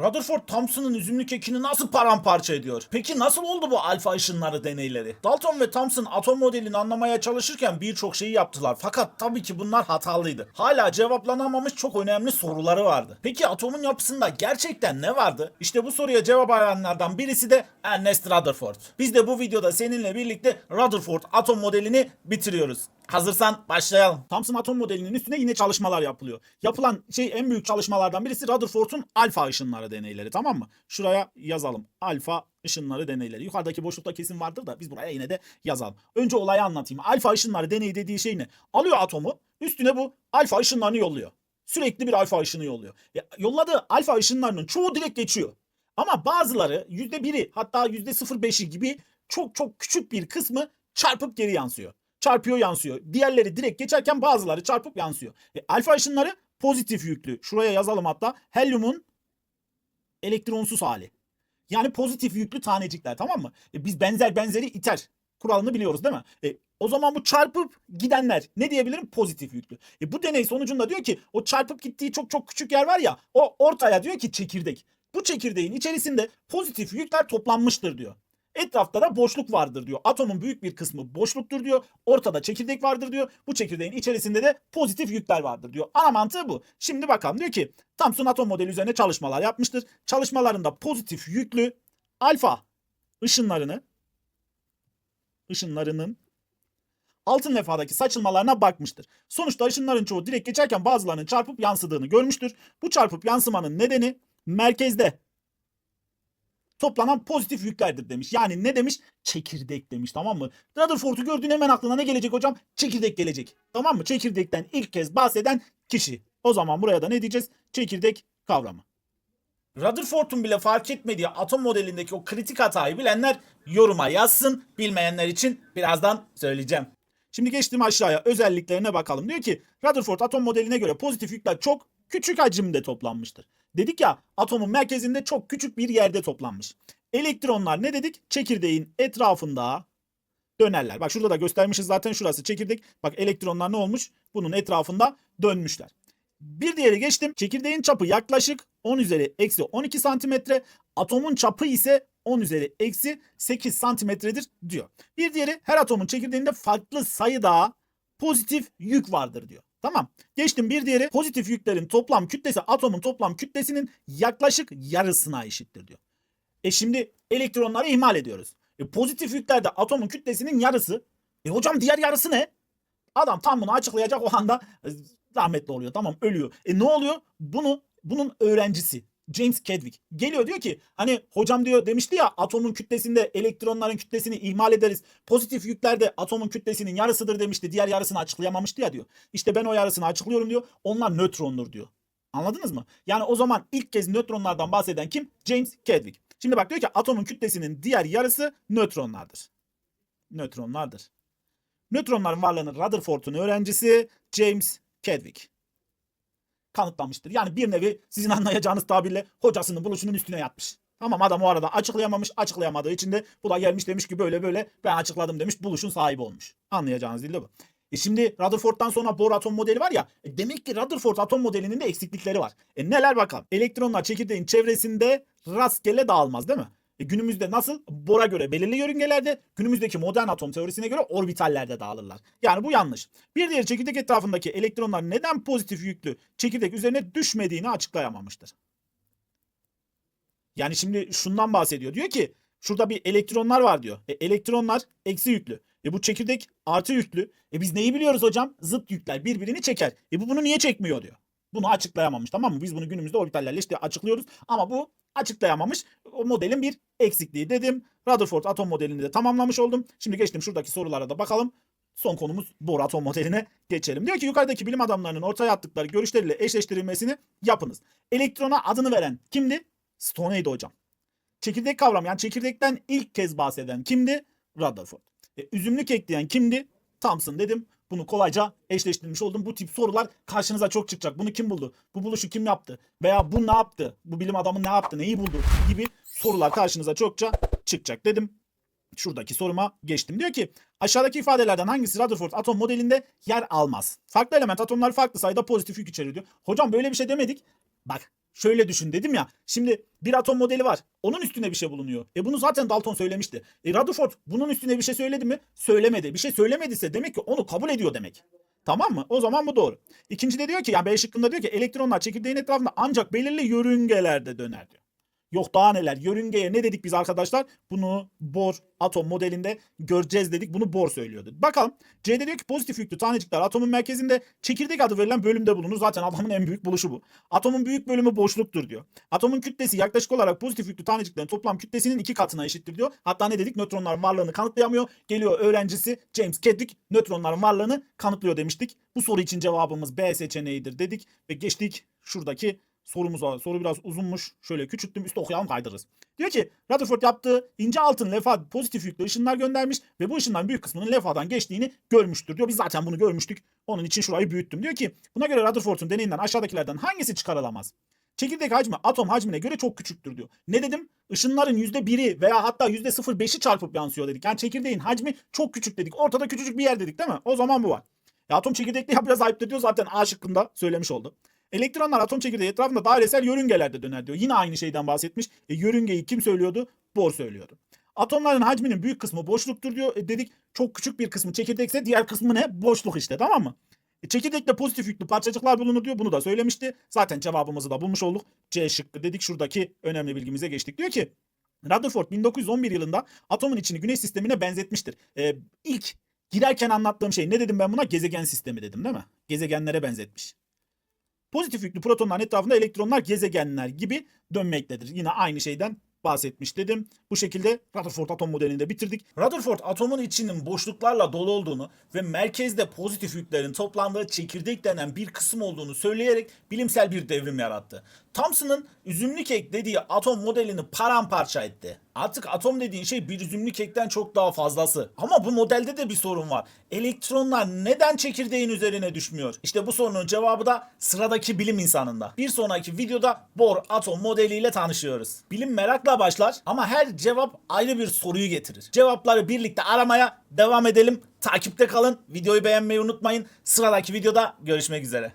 Rutherford Thompson'ın üzümlü kekini nasıl paramparça ediyor? Peki nasıl oldu bu alfa ışınları deneyleri? Dalton ve Thompson atom modelini anlamaya çalışırken birçok şeyi yaptılar. Fakat tabii ki bunlar hatalıydı. Hala cevaplanamamış çok önemli soruları vardı. Peki atomun yapısında gerçekten ne vardı? İşte bu soruya cevap arayanlardan birisi de Ernest Rutherford. Biz de bu videoda seninle birlikte Rutherford atom modelini bitiriyoruz. Hazırsan başlayalım. Thomson atom modelinin üstüne yine çalışmalar yapılıyor. Yapılan şey en büyük çalışmalardan birisi Rutherford'un alfa ışınları deneyleri tamam mı? Şuraya yazalım. Alfa ışınları deneyleri. Yukarıdaki boşlukta kesin vardır da biz buraya yine de yazalım. Önce olayı anlatayım. Alfa ışınları deneyi dediği şey ne? Alıyor atomu üstüne bu alfa ışınlarını yolluyor. Sürekli bir alfa ışını yolluyor. Ya, yolladığı alfa ışınlarının çoğu direkt geçiyor. Ama bazıları %1'i hatta %0.5'i gibi çok çok küçük bir kısmı çarpıp geri yansıyor çarpıyor yansıyor. Diğerleri direkt geçerken bazıları çarpıp yansıyor. E, alfa ışınları pozitif yüklü. Şuraya yazalım hatta. Helyumun elektronsuz hali. Yani pozitif yüklü tanecikler tamam mı? E, biz benzer benzeri iter. Kuralını biliyoruz değil mi? E, o zaman bu çarpıp gidenler ne diyebilirim? Pozitif yüklü. E, bu deney sonucunda diyor ki o çarpıp gittiği çok çok küçük yer var ya o ortaya diyor ki çekirdek. Bu çekirdeğin içerisinde pozitif yükler toplanmıştır diyor. Etrafta da boşluk vardır diyor. Atomun büyük bir kısmı boşluktur diyor. Ortada çekirdek vardır diyor. Bu çekirdeğin içerisinde de pozitif yükler vardır diyor. Ana mantığı bu. Şimdi bakalım diyor ki Thomson atom modeli üzerine çalışmalar yapmıştır. Çalışmalarında pozitif yüklü alfa ışınlarını ışınlarının altın lefadaki saçılmalarına bakmıştır. Sonuçta ışınların çoğu direkt geçerken bazılarının çarpıp yansıdığını görmüştür. Bu çarpıp yansımanın nedeni merkezde toplanan pozitif yüklerdir demiş. Yani ne demiş? Çekirdek demiş tamam mı? Rutherford'u gördüğün hemen aklına ne gelecek hocam? Çekirdek gelecek. Tamam mı? Çekirdekten ilk kez bahseden kişi. O zaman buraya da ne diyeceğiz? Çekirdek kavramı. Rutherford'un bile fark etmediği atom modelindeki o kritik hatayı bilenler yoruma yazsın. Bilmeyenler için birazdan söyleyeceğim. Şimdi geçtim aşağıya özelliklerine bakalım. Diyor ki Rutherford atom modeline göre pozitif yükler çok küçük hacimde toplanmıştır. Dedik ya atomun merkezinde çok küçük bir yerde toplanmış. Elektronlar ne dedik? Çekirdeğin etrafında dönerler. Bak şurada da göstermişiz zaten şurası çekirdek. Bak elektronlar ne olmuş? Bunun etrafında dönmüşler. Bir diğeri geçtim. Çekirdeğin çapı yaklaşık 10 üzeri eksi 12 santimetre. Atomun çapı ise 10 üzeri eksi 8 santimetredir diyor. Bir diğeri her atomun çekirdeğinde farklı sayıda pozitif yük vardır diyor. Tamam. Geçtim bir diğeri pozitif yüklerin toplam kütlesi atomun toplam kütlesinin yaklaşık yarısına eşittir diyor. E şimdi elektronları ihmal ediyoruz. E pozitif yüklerde atomun kütlesinin yarısı. E hocam diğer yarısı ne? Adam tam bunu açıklayacak o anda e, rahmetli oluyor. Tamam ölüyor. E ne oluyor? Bunu bunun öğrencisi James Chadwick geliyor diyor ki hani hocam diyor demişti ya atomun kütlesinde elektronların kütlesini ihmal ederiz. Pozitif yüklerde atomun kütlesinin yarısıdır demişti. Diğer yarısını açıklayamamıştı ya diyor. İşte ben o yarısını açıklıyorum diyor. Onlar nötrondur diyor. Anladınız mı? Yani o zaman ilk kez nötronlardan bahseden kim? James Chadwick. Şimdi bak diyor ki atomun kütlesinin diğer yarısı nötronlardır. Nötronlardır. Nötronların varlığını Rutherford'un öğrencisi James Chadwick kanıtlamıştır. Yani bir nevi sizin anlayacağınız tabirle hocasının buluşunun üstüne yatmış. Tamam adam o arada açıklayamamış. Açıklayamadığı için de bu da gelmiş demiş ki böyle böyle ben açıkladım demiş. Buluşun sahibi olmuş. Anlayacağınız dilde bu. E şimdi Rutherford'dan sonra Bohr atom modeli var ya. E demek ki Rutherford atom modelinin de eksiklikleri var. E neler bakalım. Elektronlar çekirdeğin çevresinde rastgele dağılmaz değil mi? E günümüzde nasıl? Bohr'a göre belirli yörüngelerde, günümüzdeki modern atom teorisine göre orbitallerde dağılırlar. Yani bu yanlış. Bir diğer çekirdek etrafındaki elektronlar neden pozitif yüklü çekirdek üzerine düşmediğini açıklayamamıştır. Yani şimdi şundan bahsediyor. Diyor ki şurada bir elektronlar var diyor. E, elektronlar eksi yüklü. E bu çekirdek artı yüklü. E biz neyi biliyoruz hocam? Zıt yükler birbirini çeker. E bu bunu niye çekmiyor diyor. Bunu açıklayamamış tamam mı? Biz bunu günümüzde orbitallerle işte açıklıyoruz ama bu açıklayamamış. O modelin bir eksikliği dedim. Rutherford atom modelini de tamamlamış oldum. Şimdi geçtim şuradaki sorulara da bakalım. Son konumuz Bohr atom modeline geçelim. Diyor ki yukarıdaki bilim adamlarının ortaya attıkları görüşleriyle eşleştirilmesini yapınız. Elektrona adını veren kimdi? Stoney'di hocam. Çekirdek kavramı yani çekirdekten ilk kez bahseden kimdi? Rutherford. E, üzümlük ekleyen kimdi? Thomson dedim. Bunu kolayca eşleştirmiş oldum. Bu tip sorular karşınıza çok çıkacak. Bunu kim buldu? Bu buluşu kim yaptı? Veya bu ne yaptı? Bu bilim adamı ne yaptı? Neyi buldu? Gibi sorular karşınıza çokça çıkacak dedim. Şuradaki soruma geçtim. Diyor ki aşağıdaki ifadelerden hangisi Rutherford atom modelinde yer almaz? Farklı element atomlar farklı sayıda pozitif yük içeriyor diyor. Hocam böyle bir şey demedik. Bak Şöyle düşün dedim ya. Şimdi bir atom modeli var. Onun üstüne bir şey bulunuyor. E bunu zaten Dalton söylemişti. E Rutherford bunun üstüne bir şey söyledi mi? Söylemedi. Bir şey söylemediyse demek ki onu kabul ediyor demek. Tamam mı? O zaman bu doğru. İkinci de diyor ki yani B şıkkında diyor ki elektronlar çekirdeğin etrafında ancak belirli yörüngelerde döner diyor. Yok daha neler. Yörüngeye ne dedik biz arkadaşlar? Bunu Bohr atom modelinde göreceğiz dedik. Bunu Bohr söylüyordu. Bakalım. C'de diyor ki pozitif yüklü tanecikler atomun merkezinde çekirdek adı verilen bölümde bulunur. Zaten adamın en büyük buluşu bu. Atomun büyük bölümü boşluktur diyor. Atomun kütlesi yaklaşık olarak pozitif yüklü taneciklerin toplam kütlesinin iki katına eşittir diyor. Hatta ne dedik? Nötronların varlığını kanıtlayamıyor. Geliyor öğrencisi James Chadwick nötronların varlığını kanıtlıyor demiştik. Bu soru için cevabımız B seçeneğidir dedik ve geçtik şuradaki sorumuz var. Soru biraz uzunmuş. Şöyle küçülttüm üstte okuyalım kaydırırız. Diyor ki Rutherford yaptığı ince altın levha pozitif yüklü ışınlar göndermiş ve bu ışınların büyük kısmının levhadan geçtiğini görmüştür diyor. Biz zaten bunu görmüştük. Onun için şurayı büyüttüm. Diyor ki buna göre Rutherford'un deneyinden aşağıdakilerden hangisi çıkarılamaz? Çekirdek hacmi atom hacmine göre çok küçüktür diyor. Ne dedim? Işınların %1'i veya hatta %0.5'i çarpıp yansıyor dedik. Yani çekirdeğin hacmi çok küçük dedik. Ortada küçücük bir yer dedik değil mi? O zaman bu var. Ya atom çekirdekli ya biraz ayıptır diyor zaten A şıkkında söylemiş oldu. Elektronlar atom çekirdeği etrafında dairesel yörüngelerde döner diyor. Yine aynı şeyden bahsetmiş. E, yörüngeyi kim söylüyordu? Bohr söylüyordu. Atomların hacminin büyük kısmı boşluktur diyor. E, dedik çok küçük bir kısmı çekirdekse diğer kısmı ne? Boşluk işte tamam mı? E, çekirdekte pozitif yüklü parçacıklar bulunur diyor. Bunu da söylemişti. Zaten cevabımızı da bulmuş olduk. C şıkkı dedik. Şuradaki önemli bilgimize geçtik. Diyor ki Rutherford 1911 yılında atomun içini güneş sistemine benzetmiştir. E, ilk girerken anlattığım şey ne dedim ben buna? Gezegen sistemi dedim değil mi? Gezegenlere benzetmiş. Pozitif yüklü protonların etrafında elektronlar gezegenler gibi dönmektedir. Yine aynı şeyden bahsetmiş dedim. Bu şekilde Rutherford atom modelini de bitirdik. Rutherford atomun içinin boşluklarla dolu olduğunu ve merkezde pozitif yüklerin toplandığı çekirdek denen bir kısım olduğunu söyleyerek bilimsel bir devrim yarattı. Thomson'ın üzümlü kek dediği atom modelini paramparça etti. Artık atom dediğin şey bir üzümlü kekten çok daha fazlası. Ama bu modelde de bir sorun var. Elektronlar neden çekirdeğin üzerine düşmüyor? İşte bu sorunun cevabı da sıradaki bilim insanında. Bir sonraki videoda Bohr atom modeliyle tanışıyoruz. Bilim merakla başlar ama her cevap ayrı bir soruyu getirir. Cevapları birlikte aramaya devam edelim. Takipte kalın. Videoyu beğenmeyi unutmayın. Sıradaki videoda görüşmek üzere.